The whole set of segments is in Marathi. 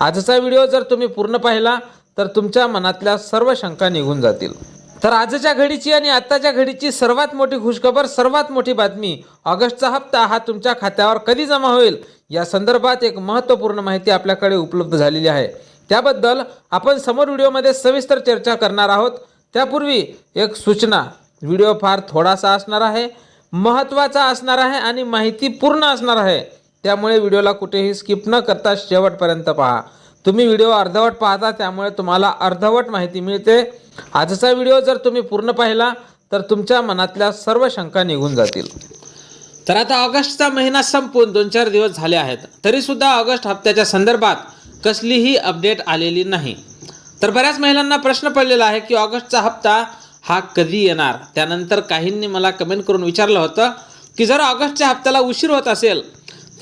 आजचा व्हिडिओ जर तुम्ही पूर्ण पाहिला तर तुमच्या मनातल्या सर्व शंका निघून जातील. तर आजच्या घडीची आणि आत्ताच्या घडीची सर्वात मोठी खुशखबर सर्वात मोठी बातमी ऑगस्टचा हप्ता हा तुमच्या खात्यावर कधी जमा होईल? या संदर्भात एक महत्त्वपूर्ण माहिती आपल्याकडे उपलब्ध झालेली आहे. त्याबद्दल आपण समोर व्हिडिओमध्ये सविस्तर चर्चा करणार आहोत. त्यापूर्वी एक सूचना व्हिडिओ फार थोडासा असणार आहे महत्त्वाचा असणार आहे आणि माहिती पूर्ण असणार आहे. त्यामुळे व्हिडिओला कुठेही स्किप न करता शेवटपर्यंत पहा. तुम्ही व्हिडिओ अर्धवट पाहता त्यामुळे तुम्हाला अर्धवट माहिती मिळते. आजचा व्हिडिओ जर तुम्ही पूर्ण पाहिला तर तुमच्या मनातल्या सर्व शंका निघून जातील. तर आता ऑगस्टचा महिना संपून दोन चार दिवस झाले आहेत. तरीसुद्धा ऑगस्ट हप्त्याच्या संदर्भात कसलीही अपडेट आलेली नाही. तर बऱ्याच महिलांना प्रश्न पडलेला आहे की ऑगस्टचा हप्ता हा कधी येणार? त्यानंतर काहींनी मला कमेंट करून विचारलं होतं की जर ऑगस्टच्या हप्त्याला उशीर होत असेल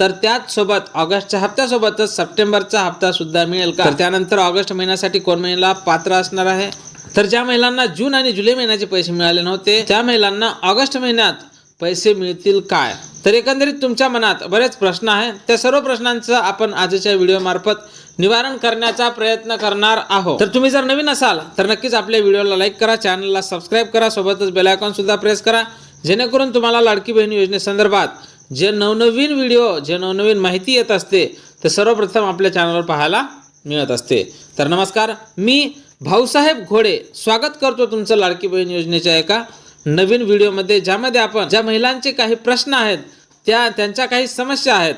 तर त्याचसोबत ऑगस्टच्या हप्त्यासोबतच सप्टेंबरचा हप्ता सुद्धा मिळेल का? तर त्यानंतर ऑगस्ट महिन्यासाठी कोण महिला पात्र असणार आहे? तर ज्या महिलांना जून आणि जुलै महिन्याचे पैसे मिळाले नव्हते त्या महिलांना ऑगस्ट महिन्यात पैसे मिळतील काय? तर एकंदरीत तुमच्या मनात बरेच प्रश्न आहेत. त्या सर्व प्रश्नांचं आपण आजच्या व्हिडिओमार्फत निवारण करण्याचा प्रयत्न करणार आहोत. तर तुम्ही जर नवीन असाल तर नक्कीच आपल्या व्हिडिओला लाईक करा चॅनलला सबस्क्राईब करा सोबतच बेल आयकॉन सुद्धा प्रेस करा. जेणेकरून तुम्हाला लाडकी बहीण योजनेसंदर्भात जे नवनवीन व्हिडिओ जे नवनवीन माहिती येत असते ते सर्वप्रथम आपल्या चॅनलवर पाहायला मिळत असते. तर नमस्कार मी भाऊसाहेब घोडे. स्वागत करतो तुमचं लाडकी बहीण योजनेच्या एका नवीन व्हिडिओमध्ये ज्यामध्ये आपण ज्या महिलांचे काही प्रश्न आहेत त्या त्यांच्या काही समस्या आहेत.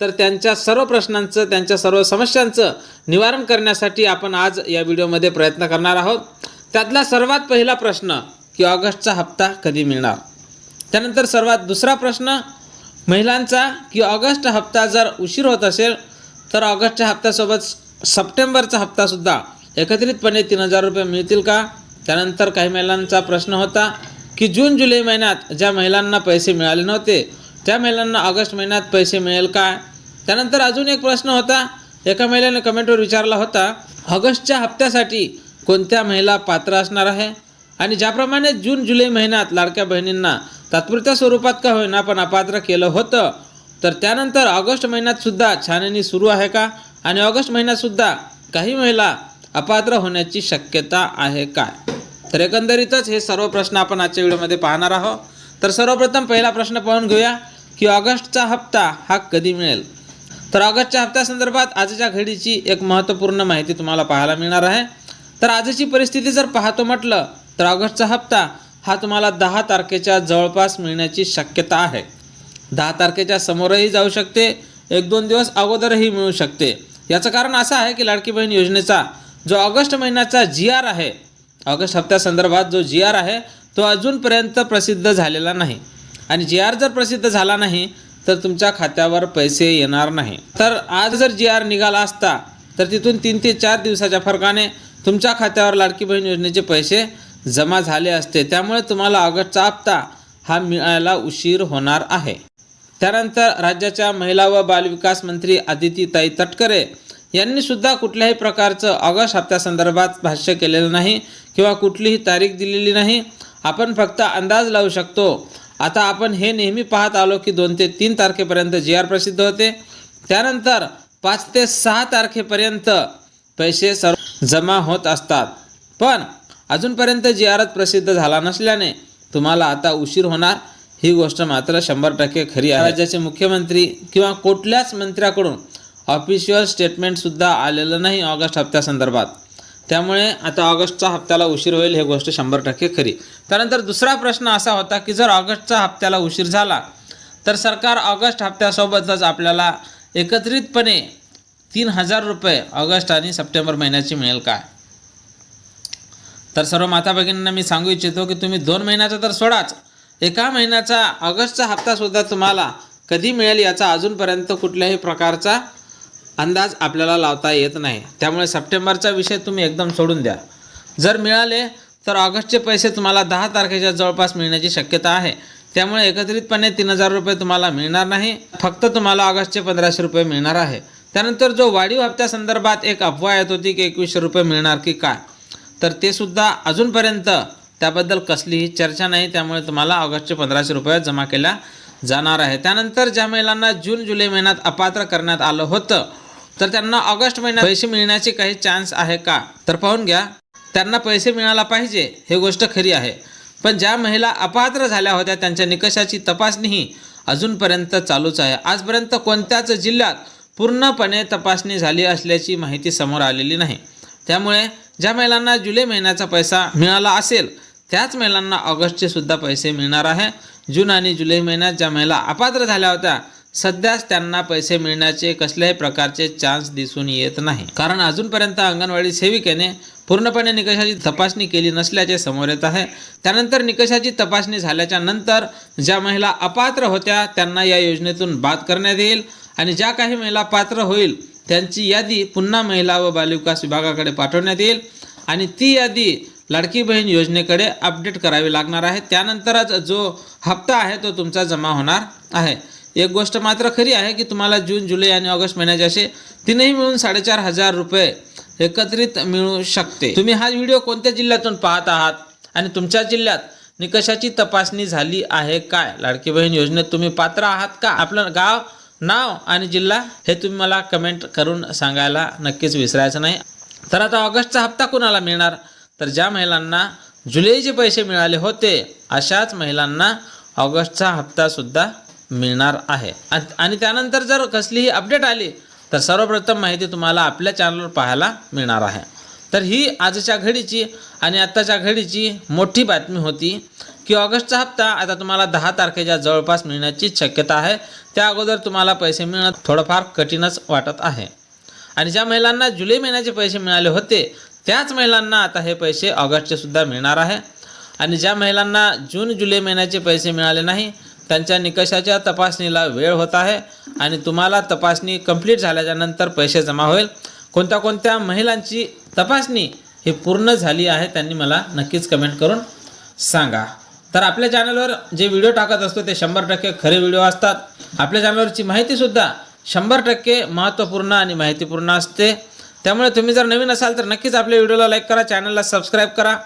तर त्यांच्या सर्व प्रश्नांचं त्यांच्या सर्व समस्यांचं निवारण करण्यासाठी आपण आज या व्हिडिओमध्ये प्रयत्न करणार आहोत. त्यातला सर्वात पहिला प्रश्न की ऑगस्टचा हप्ता कधी मिळणार? त्यानंतर सर्वात दुसरा प्रश्न महिलांचा की ऑगस्ट हप्ता जर उशीर होत असेल तर ऑगस्टच्या हप्त्यासोबत सप्टेंबरचा हप्तासुद्धा एकत्रितपणे तीन हजार रुपये मिळतील का? त्यानंतर काही महिलांचा प्रश्न होता की जून जुलै महिन्यात ज्या महिलांना पैसे मिळाले नव्हते त्या महिलांना ऑगस्ट महिन्यात पैसे मिळेल का? त्यानंतर अजून एक प्रश्न होता एका महिलेने कमेंटवर विचारला होता ऑगस्टच्या हप्त्यासाठी कोणत्या महिला पात्र असणार आहे? आणि ज्याप्रमाणे जून जुलै महिन्यात लाडक्या बहिणींना तात्पुरत्या स्वरूपात का होईना पण अपात्र केलं होतं. तर त्यानंतर ऑगस्ट महिन्यात सुद्धा छाननी सुरू आहे का? आणि ऑगस्ट महिन्यात सुद्धा काही महिला अपात्र होण्याची शक्यता आहे काय तर एकंदरीतच हे सर्व प्रश्न आपण आजच्या व्हिडिओमध्ये पाहणार आहोत. तर सर्वप्रथम पहिला प्रश्न पाहून घेऊया की ऑगस्टचा हप्ता हा कधी मिळेल? तर ऑगस्टच्या हप्त्यासंदर्भात आजच्या घडीची एक महत्त्वपूर्ण माहिती तुम्हाला पाहायला मिळणार आहे. तर आजची परिस्थिती जर पाहतो म्हटलं तर ऑगस्टचा हप्ता हा तुम्हाला दहा तारखेच्या जवळपास मिळण्याची शक्यता आहे. दहा तारखेच्या समोरही जाऊ शकते एक दोन दिवस अगोदरही मिळू शकते. याचं कारण असं आहे की लाडकी बहीण योजनेचा जो ऑगस्ट महिन्याचा जी आर आहे ऑगस्ट हप्त्यासंदर्भात जो जी आर आहे तो अजूनपर्यंत प्रसिद्ध झालेला नाही. आणि जी आर जर प्रसिद्ध झाला नाही तर तुमच्या खात्यावर पैसे येणार नाही. तर आज जर जी आर निघाला असता तर तिथून तीन ते चार दिवसाच्या फरकाने तुमच्या खात्यावर लाडकी बहीण योजनेचे पैसे जमा झाले असते. त्यामुळे तुम्हाला ऑगस्टचा हप्ता हा मिळायला उशीर होणार आहे. त्यानंतर राज्याच्या महिला व बालविकास मंत्री आदितीताई तटकरे यांनी सुद्धा कुठल्याही प्रकारचं ऑगस्ट हप्त्यासंदर्भात भाष्य केलेलं नाही किंवा कुठलीही तारीख दिलेली नाही. आपण फक्त अंदाज लावू शकतो. आता आपण हे नेहमी पाहत आलो की दोन ते तीन तारखेपर्यंत जी आर प्रसिद्ध होते. त्यानंतर पाच ते सहा तारखेपर्यंत पैसे सर्व जमा होत असतात. पण अजूनपर्यंत जी प्रसिद्ध झाला नसल्याने तुम्हाला आता उशीर होणार. ही गोष्ट मात्र शंभर टक्के खरी आहे. राज्याचे मुख्यमंत्री किंवा कुठल्याच मंत्र्याकडून ऑफिशियल स्टेटमेंटसुद्धा आलेलं नाही ऑगस्ट हप्त्यासंदर्भात त्यामुळे आता ऑगस्टच्या हप्त्याला उशीर होईल हे गोष्ट शंभर टक्के खरी. त्यानंतर दुसरा प्रश्न असा होता की जर ऑगस्टचा हप्त्याला उशीर झाला तर सरकार ऑगस्ट हप्त्यासोबतच आपल्याला एकत्रितपणे तीन हजार रुपये ऑगस्ट आणि सप्टेंबर महिन्याची मिळेल काय? तर सर्व माता भगिनींना मी सांगू इच्छितो की तुम्ही दोन महिन्याचा तर सोडाच. एका महिन्याचा ऑगस्टचा हप्तासुद्धा तुम्हाला कधी मिळेल याचा अजूनपर्यंत कुठल्याही प्रकारचा अंदाज आपल्याला लावता येत नाही. त्यामुळे सप्टेंबरचा विषय तुम्ही एकदम सोडून द्या. जर मिळाले तर ऑगस्टचे पैसे तुम्हाला दहा तारखेच्या जवळपास मिळण्याची शक्यता आहे. त्यामुळे एकत्रितपणे तीन हजार रुपये तुम्हाला मिळणार नाही. फक्त तुम्हाला ऑगस्टचे पंधराशे रुपये मिळणार आहे. त्यानंतर जो वाढीव हप्त्यासंदर्भात एक अफवा येत होती की एकवीसशे रुपये मिळणार की काय? तर ते सुद्धा अजूनपर्यंत त्याबद्दल कसलीही चर्चा नाही. त्यामुळे तुम्हाला ऑगस्टचे पंधराशे रुपये जमा केल्या जाणार आहे त्यानंतर ज्या महिलांना जून जुलै महिन्यात अपात्र करण्यात आलं होतं तर त्यांना ऑगस्ट महिन्यात पैसे मिळण्याचे काही चान्स आहे का? तर पाहून घ्या. त्यांना पैसे मिळायला पाहिजे हे गोष्ट खरी आहे. पण ज्या महिला अपात्र झाल्या होत्या त्यांच्या निकषाची तपासणीही अजूनपर्यंत चालूच आहे. आजपर्यंत कोणत्याच जिल्ह्यात पूर्णपणे तपासणी झाली असल्याची माहिती समोर आलेली नाही. त्यामुळे ज्या महिलांना जुलै महिन्याचा पैसा मिळाला असेल त्याच महिलांना ऑगस्टचे सुद्धा पैसे मिळणार आहे. जून आणि जुलै महिन्यात ज्या महिला अपात्र झाल्या होत्या सध्याच त्यांना पैसे मिळण्याचे कसल्याही प्रकारचे चान्स दिसून येत नाही. कारण अजूनपर्यंत अंगणवाडी सेविकेने पूर्णपणे निकषाची तपासणी केली नसल्याचे समोर येत आहे. त्यानंतर निकषाची तपासणी झाल्याच्यानंतर ज्या महिला अपात्र होत्या त्यांना या योजनेतून बाद करण्यात येईल आणि ज्या काही महिला पात्र होईल त्यांची यादी पुन्हा महिला व बालविकास विभागाकडे पाठवण्यात येईल आणि ती यादी लाडकी बहीण योजनेकडे अपडेट करावी लागणार आहे. त्यानंतरच जो हप्ता आहे तो तुमचा जमा होणार आहे. एक गोष्ट मात्र खरी आहे की तुम्हाला जून जुलै आणि ऑगस्ट महिन्याचे असे तीनही मिळून साडेचार हजार रुपये एकत्रित मिळू शकते. तुम्ही हा व्हिडिओ कोणत्या जिल्ह्यातून पाहत आहात आणि तुमच्या जिल्ह्यात निकषाची तपासणी झाली आहे काय? लाडकी बहीण योजनेत तुम्ही पात्र आहात का? आपलं गाव नाव आणि जिल्हा हे तुम्ही मला कमेंट करून सांगायला नक्कीच विसरायचं नाही. तर आता ऑगस्टचा हप्ता कुणाला मिळणार? तर ज्या महिलांना जुलैचे पैसे मिळाले होते अशाच महिलांना ऑगस्टचा हप्तासुद्धा मिळणार आहे. आणि- त्यानंतर जर कसलीही अपडेट आली तर सर्वप्रथम माहिती तुम्हाला आपल्या चॅनलवर पाहायला मिळणार आहे. तर ही आजच्या घडीची आणि आत्ताच्या घडीची मोठी बातमी होती की ऑगस्टचा हप्ता आता तुम्हाला दहा तारखेच्या जवळपास मिळण्याची शक्यता आहे. त्या अगोदर तुम्हाला पैसे मिळणं थोडंफार कठीणच वाटत आहे. आणि ज्या महिलांना जुलै महिन्याचे पैसे मिळाले होते त्याच महिलांना आता हे पैसे ऑगस्टचे सुद्धा मिळणार आहे. आणि ज्या महिलांना जून जुलै महिन्याचे पैसे मिळाले नाही त्यांच्या निकषाच्या तपासणीला वेळ होत आहे आणि तुम्हाला तपासणी कंप्लीट झाल्याच्यानंतर पैसे जमा होईल. कोणत्या कोणत्या महिलांची तपासणी ही पूर्ण झाली आहे त्यांनी मला नक्कीच कमेंट करून सांगा. तर आपल्या चॅनलवर जे व्हिडिओ टाकत असतो ते शंभर टक्के खरे व्हिडिओ असतात. आपल्या चॅनलवरची माहितीसुद्धा शंभर टक्के महत्त्वपूर्ण आणि माहितीपूर्ण असते. त्यामुळे तुम्ही जर नवीन असाल तर नक्कीच आपल्या व्हिडिओला लाईक करा चॅनलला सबस्क्राईब करा.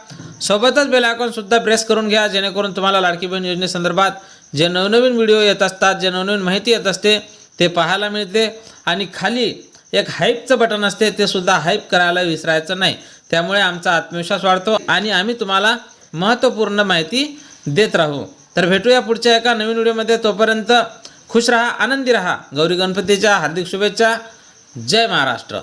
सोबतच बेल आयकॉनसुद्धा प्रेस करून घ्या जेणेकरून तुम्हाला लाडकी बहीण योजनेसंदर्भात जे नवनवीन व्हिडिओ येत असतात जे नवनवीन माहिती येत असते ते पाहायला मिळते. आणि खाली एक हाईपचं बटन असते ते सुद्धा हाईप करायला विसरायचं नाही. त्यामुळे आमचा आत्मविश्वास वाढतो आणि आम्ही तुम्हाला महत्त्वपूर्ण माहिती देत राहू. तर भेटूया पुढच्या एका नवीन व्हिडिओमध्ये. तोपर्यंत खुश रहा आनंदी रहा. गौरी गणपतीच्या हार्दिक शुभेच्छा. जय महाराष्ट्र.